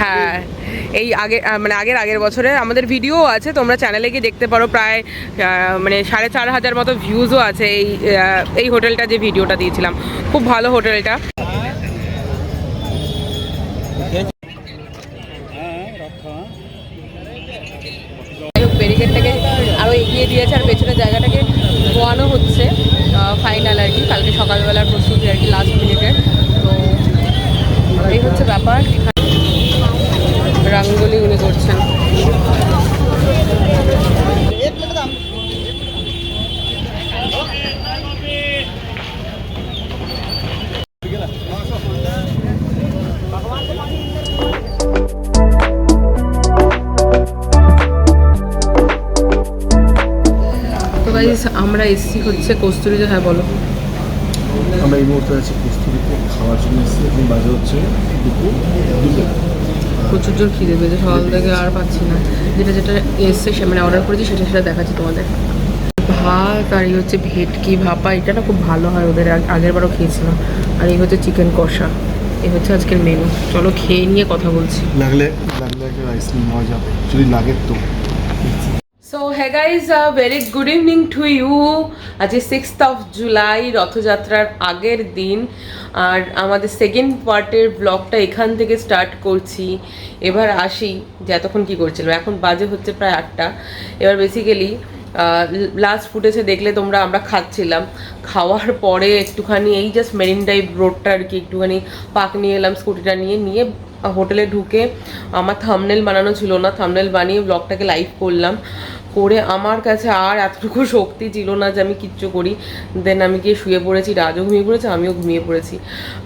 হ্যাঁ এই আগে মানে আগের আগের বছরের আমাদের ভিডিও আছে, তোমরা চ্যানেলে গিয়ে দেখতে পারো প্রায় মানে সাড়ে চার হাজার মতো ভিউজও আছে এই এই হোটেলটা যে ভিডিওটা দিয়েছিলাম। খুব ভালো হোটেলটা। ব্যারিকেডটাকে আরও এগিয়ে দিয়েছে আর পেছনের জায়গাটাকে ধোয়ানো হচ্ছে ফাইনাল আর কি। কালকে সকালবেলার প্রস্তুতি আর কি লাস্ট মিনিটের তো, এই হচ্ছে ব্যাপার। রঙ্গোলি উনি করছেন। আমরা এসছি হচ্ছে কস্তুরি হ্যাঁ বলো। আমরা এই মুহূর্তে আছি কস্তুরিতে, খাওয়ার জন্য এসেছি, এখন বাজে হচ্ছে দুপুর দুটো প্রচুর জোর খিদে পেয়েছে সকাল থেকে আর পাচ্ছি না। যেটা যেটা এসছে সে মানে অর্ডার করেছি সেটা সেটা দেখাচ্ছি তোমাদের। ভাত আর এই হচ্ছে ভেটকি ভাপা এটা না খুব ভালো হয় ওদের। আগ- আগের বারও খেয়েছিলাম। আর এই হচ্ছে চিকেন কষা। এই হচ্ছে আজকের মেনু চলো খেয়ে নিয়ে কথা বলছি। লাগলে লাগলে একটা আইসক্রিম নেওয়া যাবে। যদি লাগে তো। So hey guys very good evening to you আজ সিক্সথ অফ জুলাই রথযাত্রার আগের দিন। আর আমাদের সেকেন্ড পার্টের ব্লগটা এখান থেকে স্টার্ট করছি। এবার আসি যে এতক্ষণ কী করছিলাম এখন বাজে হচ্ছে প্রায় আটটা। এবার বেসিক্যালি লাস্ট ফুটেজে দেখলে তোমরা, আমরা খাচ্ছিলাম। খাওয়ার পরে একটুখানি, এই জাস্ট মেরিন ড্রাইভ রোডটা আর কি, একটুখানি পাক নিয়ে এলাম, স্কুটিটা নিয়ে। নিয়ে হোটেলে ঢুকে আমার থামনেল বানানো ছিল না থামনেল বানিয়ে ব্লগটাকে লাইভ করলাম। করে আমার কাছে আর এতটুকু শক্তি ছিল না যে আমি কিচ্ছু করি। দেন আমি গিয়ে শুয়ে পড়েছি, রাজও ঘুমিয়ে পড়েছে, আমিও ঘুমিয়ে পড়েছি।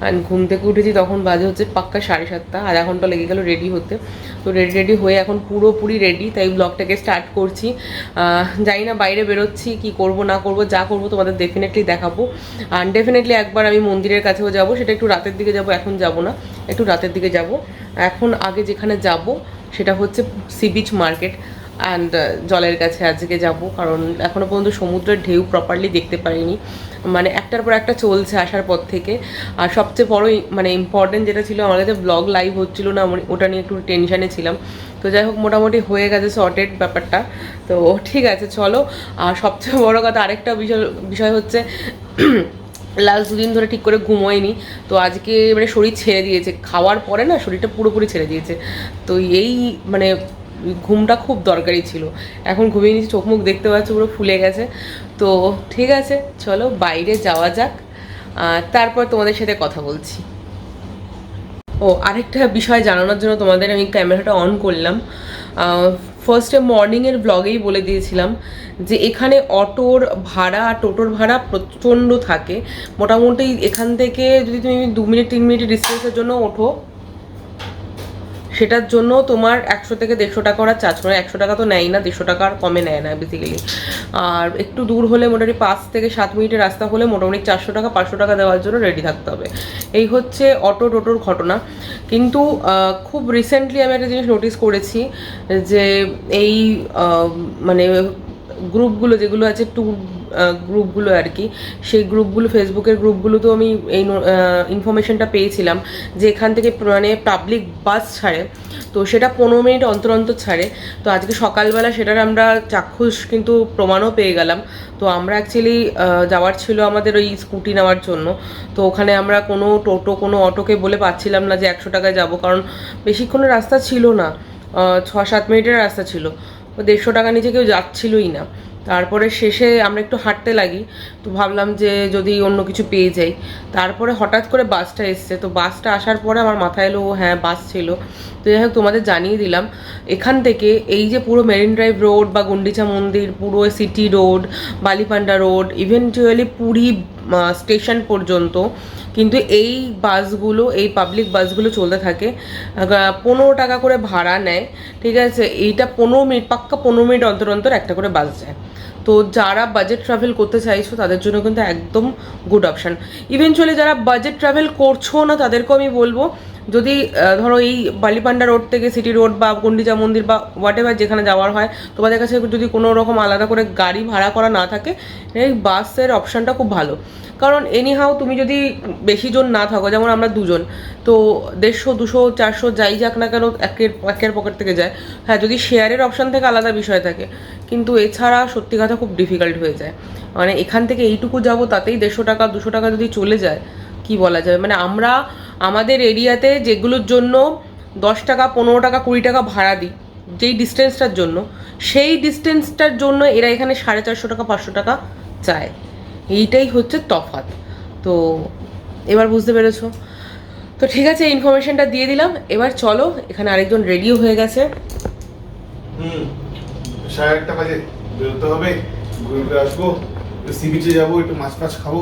অ্যান্ড ঘুম থেকে উঠেছি তখন বাজে হচ্ছে পাক্কা সাড়ে সাতটা আধা ঘণ্টা লেগে গেল রেডি হতে। তো রেডি রেডি হয়ে এখন পুরোপুরি রেডি তাই ব্লগটাকে স্টার্ট করছি। জানি না বাইরে বেরোচ্ছি, কি করব, না করব, যা করব তোমাদের ডেফিনেটলি দেখাবো। আর ডেফিনেটলি একবার আমি মন্দিরের কাছেও যাব, সেটা একটু রাতের দিকে যাব, এখন যাব না, একটু রাতের দিকে যাব। এখন আগে যেখানে যাব, সেটা হচ্ছে সি বিচ মার্কেট অ্যান্ড জলের কাছে আজকে যাব, কারণ এখনও পর্যন্ত সমুদ্রের ঢেউ প্রপারলি দেখতে পারিনি মানে একটার পর একটা চলছে আসার পর থেকে। আর সবচেয়ে বড় মানে ইম্পর্টেন্ট যেটা ছিল আমার কাছে ব্লগ লাইভ হচ্ছিল না ওটা নিয়ে একটু টেনশানে ছিলাম। তো যাই হোক, মোটামুটি হয়ে গেছে সর্টেড ব্যাপারটা। তো ঠিক আছে, চলো। আর সবচেয়ে বড় কথা, আরেকটা বিষয় বিষয় হচ্ছে লাস্ট দুদিন ধরে ঠিক করে ঘুমোয়নি। তো আজকে মানে শরীর ছেড়ে দিয়েছে। খাওয়ার পরে না, শরীরটা পুরোপুরি ছেড়ে দিয়েছে। তো এই মানে ঘুমটা খুব দরকারি ছিল। এখন ঘুমিয়ে নিয়েছি, চোখ মুখ দেখতে পাচ্ছি, পুরো ফুলে গেছে। তো ঠিক আছে, চলো বাইরে যাওয়া যাক। তারপর তোমাদের সাথে কথা বলছি। ও, আরেকটা বিষয় জানানোর জন্য তোমাদের আমি ক্যামেরাটা অন করলাম। ফার্স্টে মর্নিংয়ের ব্লগেই বলে দিয়েছিলাম যে এখানে অটোর ভাড়া টোটোর ভাড়া প্রচণ্ড থাকে। মোটামুটি এখান থেকে যদি তুমি দু মিনিট, তিন মিনিট ডিস্টেন্সের জন্য ওঠো সেটার জন্য তোমার একশো থেকে দেড়শো টাকা ওরা চার্জ করে। একশো টাকা তো নেয় না, দেড়শো টাকা আর কমে নেয় না বেসিক্যালি আর একটু দূর হলে মোটামুটি পাঁচ থেকে সাত মিনিটের রাস্তা হলে মোটামুটি চারশো টাকা, পাঁচশো টাকা দেওয়ার জন্য রেডি থাকতে হবে। এই হচ্ছে অটো টোটোর ঘটনা। কিন্তু খুব রিসেন্টলি আমি একটা জিনিস নোটিস করেছি যে এই মানে গ্রুপগুলো যেগুলো আছে ট্যুর গ্রুপগুলো আর কি। সেই গ্রুপগুলো, ফেসবুকের গ্রুপগুলোতেও আমি এই ইনফরমেশনটা পেয়েছিলাম যে এখান থেকে মানে পাবলিক বাস ছাড়ে। তো সেটা পনেরো মিনিট অন্তর অন্তর ছাড়ে। তো আজকে সকালবেলা সেটার আমরা চাক্ষুষ কিন্তু প্রমাণও পেয়ে গেলাম। তো আমরা অ্যাকচুয়ালি যাওয়ার ছিল আমাদের ওই স্কুটি নেওয়ার জন্য। তো ওখানে আমরা কোনো টোটো, কোনো অটোকে বলে পাচ্ছিলাম না যে একশো টাকায় যাব। কারণ বেশিক্ষণের রাস্তা ছিল না। ছ সাত মিনিটের রাস্তা ছিল। দেড়শো টাকা নিচে কেউ যাচ্ছিলই না। তারপরে শেষে আমরা একটু হাঁটতে লাগি, তো ভাবলাম যে যদি অন্য কিছু পেয়ে যাই। তারপরে হঠাৎ করে বাসটা এসছে, তো বাসটা আসার পরে আমার মাথায় এলো হ্যাঁ বাস ছিল। তো যাই হোক, তোমাদের জানিয়ে দিলাম, এখান থেকে এই যে পুরো মেরিন ড্রাইভ রোড বা গুন্ডিচা মন্দির পুরো city road Balipanda road eventually Puri station পর্যন্ত। কিন্তু এই বাসগুলো, এই পাবলিক বাসগুলো চলতে থাকে। পনেরো টাকা করে ভাড়া নেয়, ঠিক আছে? এইটা পনেরো মিনিট, পাক্কা পনেরো মিনিট অন্তর অন্তর একটা করে বাস যায়। তো যারা বাজেট ট্রাভেল করতে চাইছো, তাদের জন্য কিন্তু একদম গুড অপশান ইভেনচুয়ালি যারা বাজেট ট্রাভেল করছ না, তাদেরকেও আমি বলব যদি ধরো এই বালিপান্ডা রোড থেকে সিটি রোড বা গন্ডিজা মন্দির বা হোয়াট এভার যেখানে যাওয়ার হয়, তোমাদের কাছে যদি কোনো রকম আলাদা করে গাড়ি ভাড়া করা না থাকে, এই বাসের অপশানটা খুব ভালো। কারণ এনিহাও তুমি যদি বেশি জন না থাকো, যেমন আমরা দুজন, তো দেড়শো, দুশো, চারশো যাই যাক না কেন একের একের পকেট থেকে যায়। হ্যাঁ যদি শেয়ারের অপশান থেকে আলাদা বিষয় থাকে, কিন্তু এছাড়া সত্যি কথা খুব ডিফিকাল্ট হয়ে যায়। মানে এখান থেকে এইটুকু যাব, তাতেই দেড়শো টাকা, দুশো টাকা যদি চলে যায়, কি বলা যায়? মানে আমরা আমাদের এরিয়াতে যেগুলোর জন্য দশ টাকা পনেরো টাকা কুড়ি টাকা ভাড়া দিই যেই ডিস্টেন্সটার জন্য সেই ডিস্টেন্সটার জন্য এরা এখানে সাড়ে চারশো টাকা পাঁচশো টাকা চায়। এইটাই হচ্ছে তফাৎ। তো এবার বুঝতে পেরেছ? তো ঠিক আছে ইনফরমেশনটা দিয়ে দিলাম। এবার চলো এখানে আরেকজন রেডিও হয়ে গেছে। হুম সাড়ে আটটা বাজে। বেরোতে হবে ঘুরে আসব সি বিচে যাব একটু মাছ ফাছ খাব।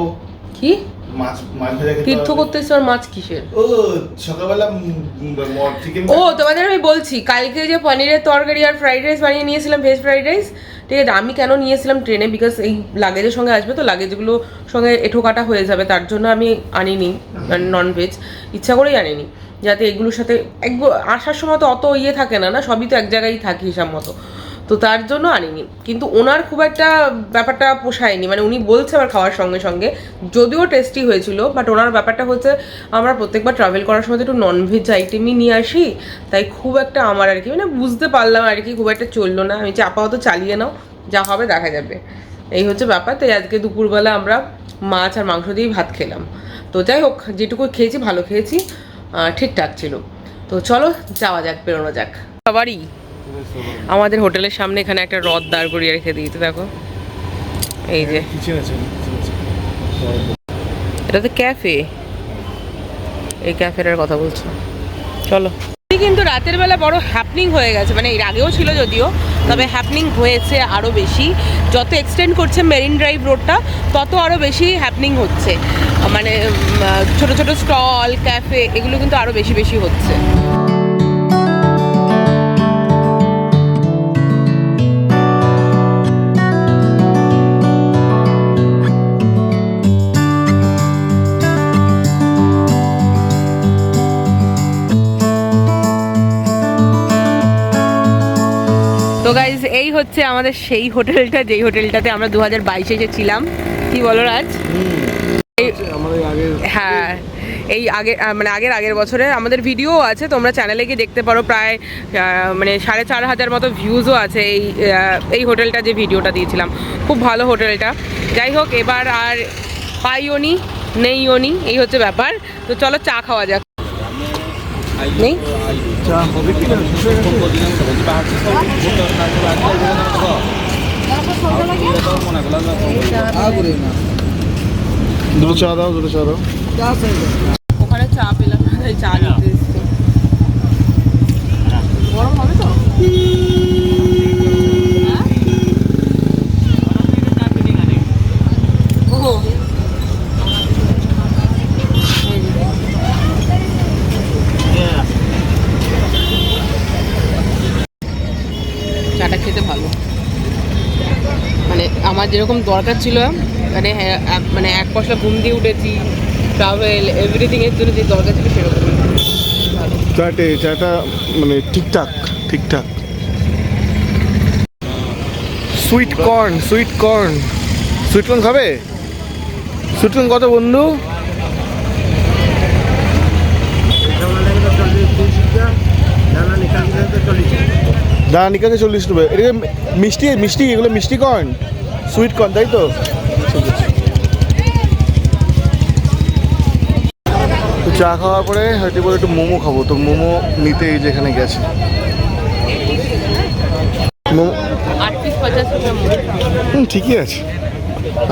কি? মাছ মাছ ভাজা তীর্থ করতে মাছ কিসের? ও সকালবেলা চিকেন ও তোমাদের আমি বলছি কালকে যে পনিরের তরকারি আর ফ্রাইড রাইস বানিয়ে নিয়েছিলাম ভেজ ফ্রাইড রাইস ঠিক আছে আমি কেন নিয়েছিলাম ট্রেনে বিকজ এই লাগেজের সঙ্গে আসবে তো লাগেজগুলো সঙ্গে এঁঠো কাটা হয়ে যাবে তার জন্য আমি আনিনি নন ভেজ ইচ্ছা করেই আনিনি যাতে এগুলোর সাথে এক আসার সময় তো অত ইয়ে থাকে না না? সবই তো এক জায়গায় থাকি হিসাব মতো। তো তার জন্য আনিনি। কিন্তু ওনার খুব একটা ব্যাপারটা পোষায়নি। মানে উনি বলছে আমার খাওয়ার সঙ্গে সঙ্গে। যদিও টেস্টি হয়েছিল বাট ওনার ব্যাপারটা হচ্ছে আমরা প্রত্যেকবার ট্রাভেল করার সময় একটু ননভেজ আইটেমই নিয়ে আসি। তাই খুব একটা আমার আর কি মানে বুঝতে পারলাম আর কি, খুব একটা চলল না। আমি যে আপাতত চালিয়ে নাও, যা হবে দেখা যাবে। এই হচ্ছে ব্যাপার। তাই আজকে দুপুরবেলা আমরা মাছ আর মাংস দিয়েই ভাত খেলাম। তো যাই হোক, যেটুকু খেয়েছি, ভালো খেয়েছি ঠিকঠাক ছিল। তো চলো, যাওয়া যাক, বেরোনো যাক। সবারই আমাদের হোটেলের সামনে এখানে একটা রথ দাঁড় করিয়ে রেখে দিয়েছে দেখো। এই যে। এটা তো ক্যাফে। এই ক্যাফেটার কথা বলছো চলো। কিন্তু রাতের বেলা বড় হ্যাপনিং হয়ে গেছে মানে এর আগেও ছিল যদিও, তবে হ্যাপনিং হয়েছে আরও বেশি। যত এক্সটেন্ড করছে মেরিন ড্রাইভ রোডটা তত আরও বেশি হ্যাপনিং হচ্ছে। মানে ছোট ছোট স্টল ক্যাফে এগুলো কিন্তু আরও বেশি বেশি হচ্ছে। এই হচ্ছে আমাদের সেই হোটেলটা যেই হোটেলটাতে আমরা দু হাজার বাইশে এসেছিলাম। কি বলো রাজ? হ্যাঁ এই আগে মানে আগের আগের বছরে আমাদের ভিডিও আছে তোমরা চ্যানেলে গিয়ে দেখতে পারো প্রায় মানে সাড়ে চার হাজার মতো ভিউজও আছে এই এই হোটেলটা যে ভিডিওটা দিয়েছিলাম। খুব ভালো হোটেলটা। যাই হোক এবার আর পাইও নি নেইও নি এই হচ্ছে ব্যাপার। তো চলো চা খাওয়া যাক। নেই? চা হবে কি না শেষ হয়ে দুটো চা দাও দুটো চা দাও। ওখানে চা পেলাম চা নিতে। যেরকম দরকার ছিল মানে হ্যাঁ, এক- মানে এক পয়সা ঘুম দিয়ে উঠেছি ট্রাভেল এভরিথিং এর জন্য যে দরকার ছিল সেরকম চাটে চাটা মানে ঠিকঠাক ঠিকঠাক sweet corn sweet corn. Sweet corn খাবে? সুইট কর্ন কত বন্ধু? দানা নিকাতে চল্লিশ। রুপে। এটা মিষ্টি মিষ্টি এগুলো মিষ্টি কর্ন। সুইট কর্ন তাই তো? চা খাওয়ার পরে হয়তো বলে একটু মোমো খাব। তো মোমো নিতে এই যেখানে গেছে। হুম, ঠিকই আছে।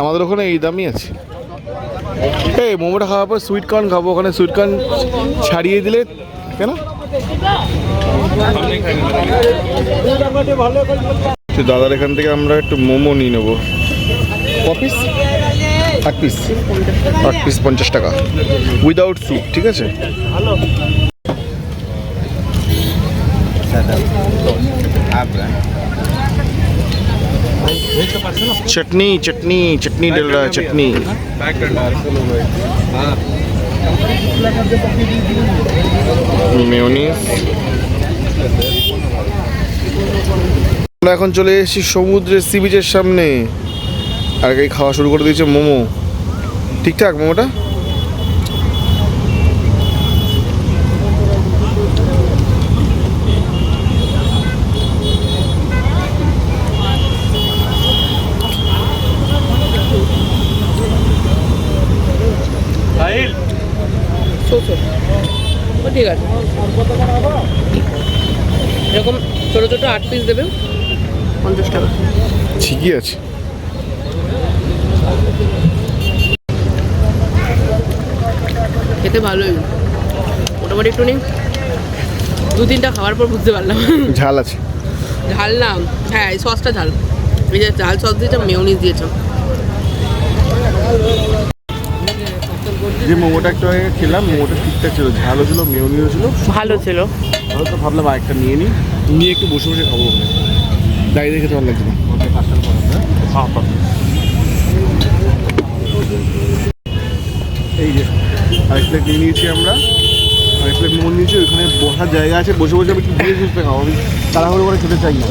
আমাদের ওখানে এই দামই আছে। এই মোমোটা খাওয়ার পর সুইট কর্ন খাব। ওখানে সুইট কর্ন ছাড়িয়ে দিলে কেন? তো দাদার এখান থেকে আমরা একটু মোমো নিয়ে নেবো ক পিস আট পিস আট পিস পঞ্চাশ টাকা উইদাউট স্যুপ ঠিক আছে चटनी चटनी चटनी डल रहा है चटनी মেয়নিজ আমরা এখন চলে এসেছি সমুদ্রের সি বিচের সামনে। আর এই খাওয়া শুরু করে দিয়েছে মোমো। ঠিকঠাক মোমোটা? ঠিক আছে। এরকম ছোটো ছোটো আট পিস দেবে। পঞ্চাশ টাকা। ঠিকই আছে। খেতে ভালোই। মোটামুটি একটু নেই দু তিনটা খাওয়ার পর বুঝতে পারলাম। ঝাল আছে। ঝাল না। হ্যাঁ এই সসটা ঝাল। এই যে ঝাল সস দিয়েছে মেয়নিজ দিয়েছে। যে মোমোটা একটু আগে খেলাম মোমোটা ঠিকঠাক ছিল। ঝালও ছিল মেয়নিও ছিল। ভালো ছিল। ভালো তো ভাবলাম আরেকটা নিয়ে নিই নিয়ে একটু বসে বসে খাব। ওখানে দাঁড়িয়ে দেখে ভালো লাগছে না এই যে, আরেক প্লেট নিয়ে নিয়েছি আমরা। আরেক প্লেট মোমো নিয়েছি, ওইখানে বসার জায়গা আছে, বসে বসে আমি একটু দিয়ে খাব আমি তাড়াহুড়ো করে খেতে চাই না।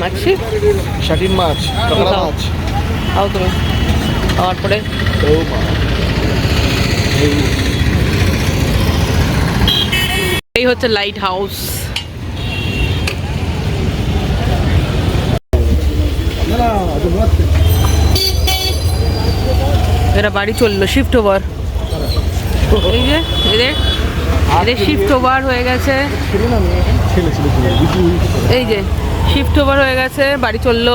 মাছি? মাছ কাঁকড়া মাছ। খাও তুমি। খাওয়ার পরে? এই। হচ্ছে লাইট হাউস। এরা বাড়ি চলল শিফট ওভার এই যে এদের এদের শিফট ওভার হয়ে গেছে। এই যে শিফট ওভার হয়ে গেছে বাড়ি চলল।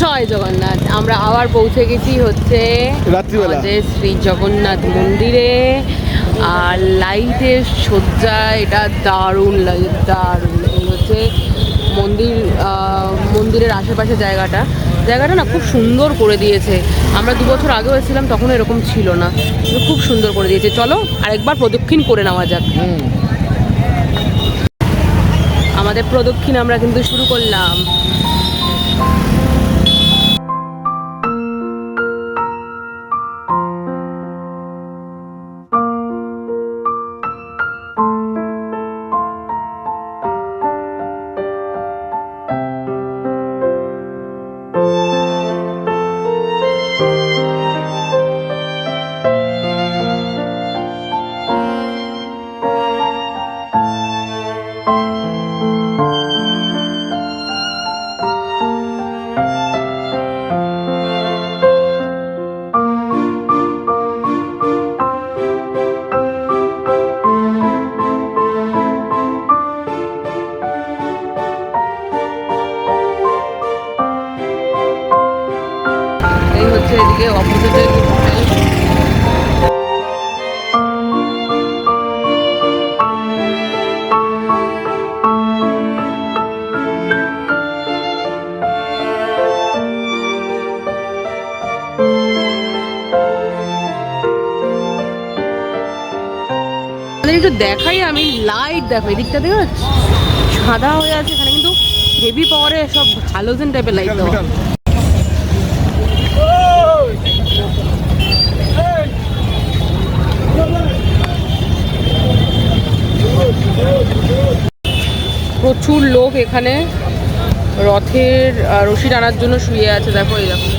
জয় জগন্নাথ আমরা আবার পৌঁছে গেছি হচ্ছে আমাদের শ্রী জগন্নাথ মন্দিরে। আর লাইটের সজ্জা এটা দারুণ লাগে দারুণ। হচ্ছে মন্দির মন্দিরের আশেপাশে জায়গাটা। জায়গাটা না খুব সুন্দর করে দিয়েছে। আমরা দু বছর আগেও এসেছিলাম তখন এরকম ছিল না। খুব সুন্দর করে দিয়েছে। চলো আরেকবার প্রদক্ষিণ করে নেওয়া যাক। আমাদের প্রদক্ষিণ আমরা কিন্তু শুরু করলাম। একটু দেখাই আমি লাইট দেখো এদিকটা দেখো সাদা হয়ে আছে এখানে কিন্তু হেভি পাওয়ারে সব হ্যালোজেন টাইপের লাইট দেওয়া। প্রচুর লোক এখানে রথের রশি টানার জন্য শুয়ে আছে দেখো এই দেখো।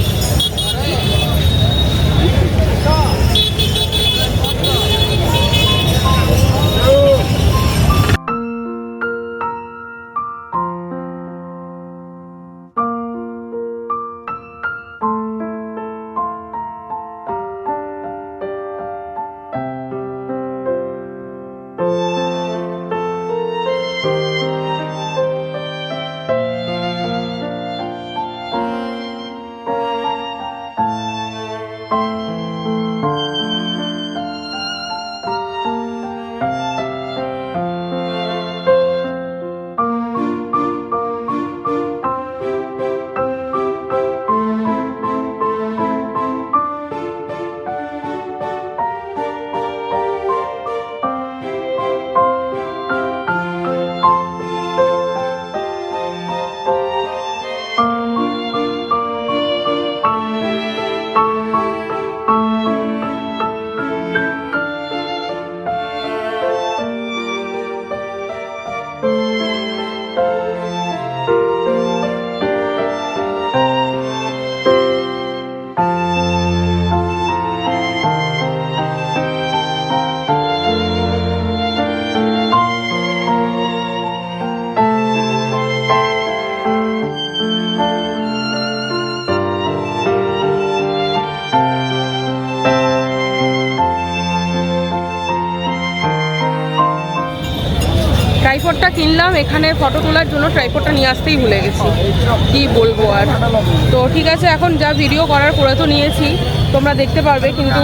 এখানে ফটো তোলার জন্য ট্রাইপডটা নিয়ে আসতেই ভুলে গেছি। কি বলব আর? তো ঠিক আছে এখন যা ভিডিও করার করে তো নিয়েছি। তোমরা দেখতে পারবে কিন্তু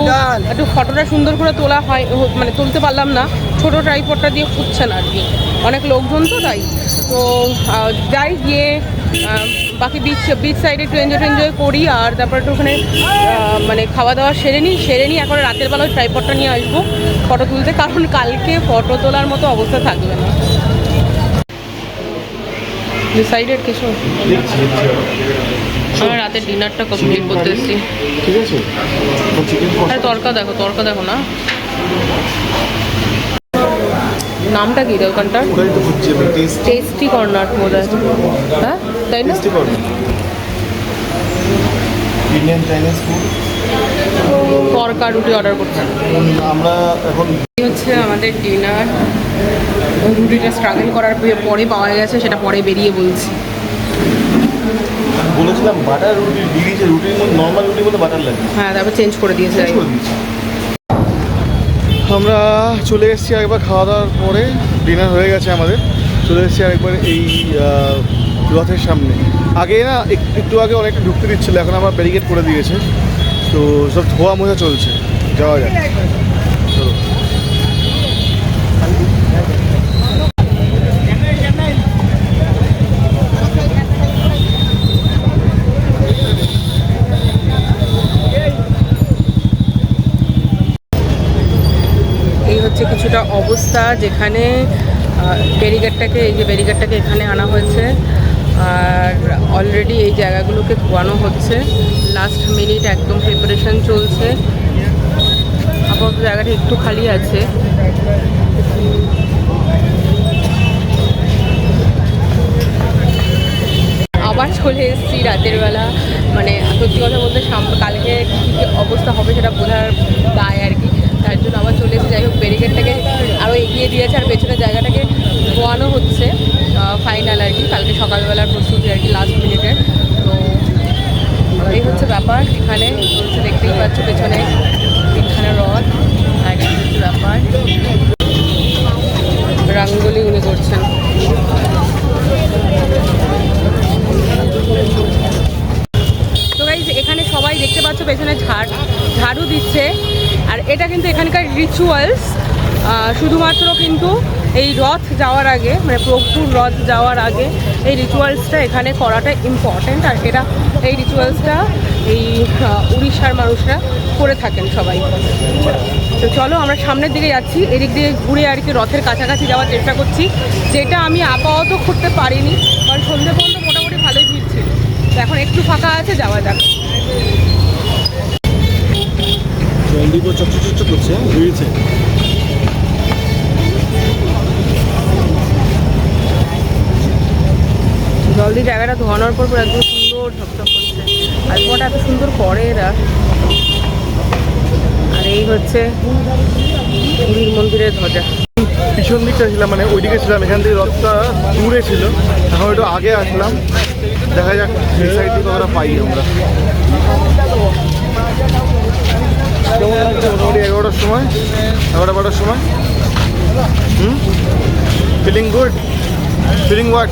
একটু ফটোটা সুন্দর করে তোলা হয় মানে তুলতে পারলাম না। ছোট ট্রাইপডটা দিয়ে ফুটছে না আর কি। অনেক লোকজন তো তাই। তো যাই গিয়ে বাকি বিচ বিচ সাইডে একটু এনজয় টেনজয় করি আর তারপর একটু ওখানে মানে খাওয়া দাওয়া সেরে নিই। সেরে নিই এখন রাতের বেলা ওই ট্রাইপডটা নিয়ে আসব ফটো তুলতে। কারণ কালকে ফটো তোলার মতো অবস্থা থাকবে না। ডিসাইডেড কিছু আমরা রাতের ডিনারটা কমপ্লিট করতে এসেছি। ঠিক আছে। আরে তরকা দেখো তরকা দেখো না। নামটা কি রে ওখানটার? ওটাই তো বুঝছি আমি টেস্ট টেস্টি কর্নার বোধ হয়। হ্যাঁ তাই না? ইন্ডিয়ান চাইনিজ ফুড তরকা রুটি অর্ডার করছি। আমরা এখন হচ্ছে আমাদের ডিনার রুটিটা স্ট্রাগল করার পরে- পাওয়া গেছে সেটা পরে বেরিয়ে বলছি। বলেছিলাম বাটার রুটি দিয়েছে রুটির মধ্যে নর্মাল রুটির মধ্যে বাটার লাগে হ্যাঁ তারপর চেঞ্জ করে দিয়েছে। আমরা চলে এসেছি একবার খাওয়া দাওয়ার পরে ডিনার হয়ে গেছে আমাদের। চলে এসেছি আরেকবার এই রথের সামনে। আগে না এক- একটু আগে অনেকটা ঢুকতে দিচ্ছিল এখন আবার ব্যারিকেড করে দিয়েছে। তো সব ধোয়া মোজা চলছে, যাওয়া। এই হচ্ছে কিছুটা অবস্থা যেখানে ব্যারিকেডটাকে, এই যে ব্যারিকেডটাকে এখানে আনা হয়েছে আর অলরেডি এই জায়গাগুলোকে ধোয়ানো হচ্ছে লাস্ট মিনিট একদম প্রিপারেশন চলছে। আপাতত জায়গাটা একটু খালি আছে। আবার চলে এসেছি রাতের বেলা। মানে সত্যি কথা বলতে কালকে কী অবস্থা হবে সেটা বোঝার দায় আর কি। তার জন্য আবার চলে এসেছি। যাই হোক ব্যারিকেডটাকে আরও এগিয়ে দিয়েছে আর পেছনের জায়গাটাকে ধোয়ানো হচ্ছে। ফাইনাল আর কি। কালকে সকালবেলার প্রস্তুতি আর কি লাস্ট মিনিটের এই হচ্ছে ব্যাপার, এখানে দেখতেই পাচ্ছ পেছনে তিনখানা রথ আর হচ্ছে ব্যাপার। রাঙ্গলি উনি করছেন। তো এখানে সবাই দেখতে পাচ্ছ পেছনে ঝাড়, ঝাড়ু দিচ্ছে। আর এটা কিন্তু এখানকার রিচুয়ালস শুধুমাত্র কিন্তু এই রথ যাওয়ার আগে মানে প্রভুর রথ যাওয়ার আগে এই রিচুয়ালসটা এখানে করাটা ইম্পর্ট্যান্ট আর এটা এই রিচুয়ালসটা এই উড়িষ্যার মানুষরা করে থাকেন সবাই। তো চলো আমরা সামনের দিকে যাচ্ছি এদিক দিয়ে ঘুরে আর কি রথের কাছাকাছি যাওয়ার চেষ্টা করছি যেটা আমি আপাতত করতে পারিনি কারণ সন্ধ্যে পর্যন্ত মোটামুটি ভালোই ভিড় ছিল। তো এখন একটু ফাঁকা আছে যাওয়া যাক। চন্ডিপুর চকচক চকচক করছে বেরিয়েছে জল দিয়ে জায়গাটা ধোয়ানোর পর পুরো একদম আর কটা এত সুন্দর করে এরা। আর এই হচ্ছে পুরীর মন্দিরের ধ্বজা। পিছন দিকটা ছিলাম মানে ওইদিকে ছিলাম, এখান থেকে রথটা দূরে ছিল। এখন একটু আগে আসলাম। দেখা যাক সেই সাইড থেকে কতটা পাই আমরা। মোটামুটি এগারোটার সময়, এগারোটা বারোটার সময়। হুম? ফিলিং গুড ফিলিং হোয়াট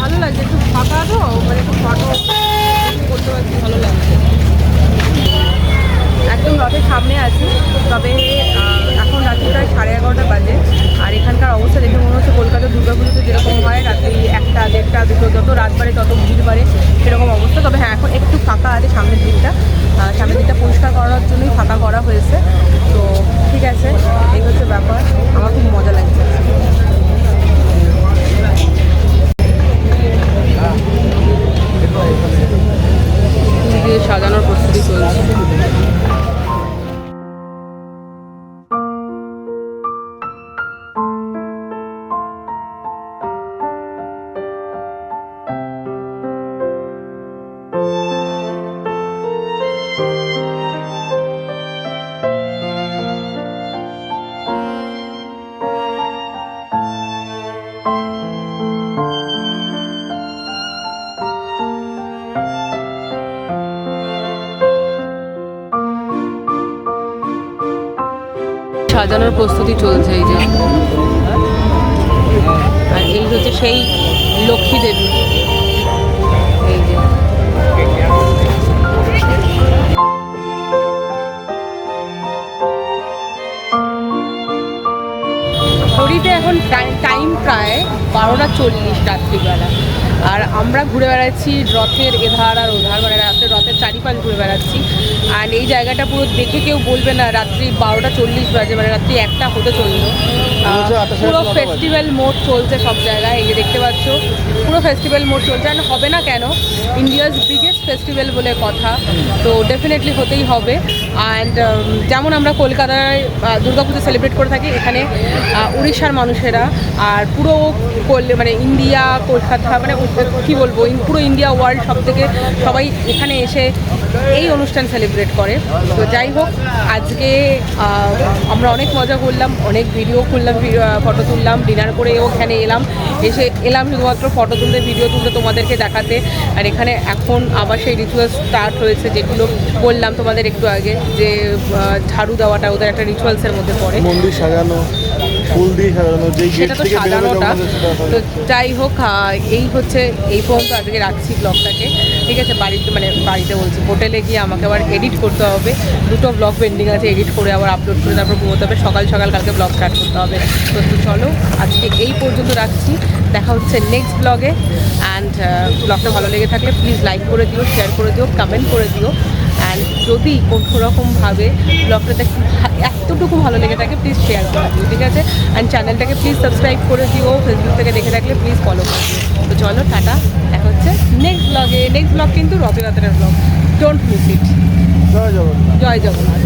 ভালো লাগছে একটু ফাঁকা তো মানে একটু ফটো করতে পারছি ভালো লাগছে। একদম রথের সামনে আছি, তবে এখন রাত্রি প্রায় সাড়ে এগারোটা বাজে, আর এখানকার অবস্থা দেখে মনে হচ্ছে কলকাতা দুর্গাপুজোতে যেরকম হয়, রাত্রি একটা, দেড়টা, দুটো, যত রাত বাড়ে তত ভিড় বাড়ে সেরকম অবস্থা। তবে হ্যাঁ এখন একটু ফাঁকা আছে সামনের দিকটা। সামনের দিকটা পরিষ্কার করার জন্যই ফাঁকা করা হয়েছে। তো ঠিক আছে, এই হচ্ছে ব্যাপার। আমার খুব মজা লাগছে। চলছে এই যে। আর এই হচ্ছে সেই লক্ষ্মী দেবী। এই যে। এখন টাইম প্রায় বারোটা চল্লিশ রাত্রিবেলা। আর আমরা ঘুরে বেড়াচ্ছি রথের এধার আর ওধার মানে রাতের রথের চারিপাশ ঘুরে বেড়াচ্ছি। আর এই জায়গাটা পুরো দেখে কেউ বলবে না রাত্রি বারোটা চল্লিশ বাজে মানে রাত্রি একটা হতে চলল। পুরো। ফেস্টিভ্যাল মোড চলছে সব জায়গায় এই যে দেখতে পাচ্ছ। পুরো ফেস্টিভ্যাল মোড চলছে আর হবে না কেন? ইন্ডিয়াস বিগেস্ট ফেস্টিভ্যাল বলে কথা। তো ডেফিনেটলি হতেই হবে। অ্যান্ড যেমন আমরা কলকাতায় দুর্গাপুজো সেলিব্রেট করে থাকি, এখানে উড়িষ্যার মানুষেরা আর পুরো মানে ইন্ডিয়া, কলকাতা মানে কী বলব পুরো ইন্ডিয়া ওয়ার্ল্ড সব থেকে সবাই এখানে এসে এই অনুষ্ঠান সেলিব্রেট করে। তো যাই হোক, আজকে আমরা অনেক মজা করলাম, অনেক ভিডিও করলাম ফটো তুললাম ডিনার করে ওখানে এলাম। এসে এলাম শুধুমাত্র ফটো তুলতে ভিডিও তুলতে তোমাদেরকে দেখাতে। আর এখানে এখন আবার সেই রিচুয়াল স্টার্ট হয়েছে যেগুলো বললাম তোমাদের একটু আগে যে ঝাড়ু দেওয়াটা ওদের একটা রিচুয়ালসের মধ্যে পড়ে। মন্দির সাজানো ফুল দিয়ে সাজানো যেই সেটা তো সাজানোটা। তো যাই হোক এই হচ্ছে এই পর্যন্ত আজকে রাখছি ব্লগটাকে ঠিক আছে বাড়িতে মানে বাড়িতে বলছি হোটেলে গিয়ে আমাকে আবার এডিট করতে হবে। দুটো ব্লগ পেন্ডিং আছে এডিট করে আবার আপলোড করে তারপর ঘুমোতে হবে। সকাল সকাল কালকে ব্লগ স্টার্ট করতে হবে। তো তো চলো আজকে এই পর্যন্ত রাখছি। দেখা হচ্ছে নেক্সট ব্লগে অ্যান্ড ব্লগটা ভালো লেগে থাকলে প্লিজ লাইক করে দিও শেয়ার করে দিও কমেন্ট করে দিও। অ্যান্ড যদি কোনো রকমভাবে ব্লগটাতে এতটুকু ভালো লেগে থাকে প্লিজ শেয়ার করে দিও ঠিক আছে? অ্যান্ড চ্যানেলটাকে প্লিজ সাবস্ক্রাইব করে দিও ফেসবুক থেকে দেখে থাকলে প্লিজ ফলো করে দিও। তো চলো টাটা দেখা হচ্ছে নেক্সট ব্লগে নেক্সট ব্লগ কিন্তু রথযাত্রার ব্লগ ডোন্ট মিস ইট জয় জগন্নাথ। জয় জগন্নাথ।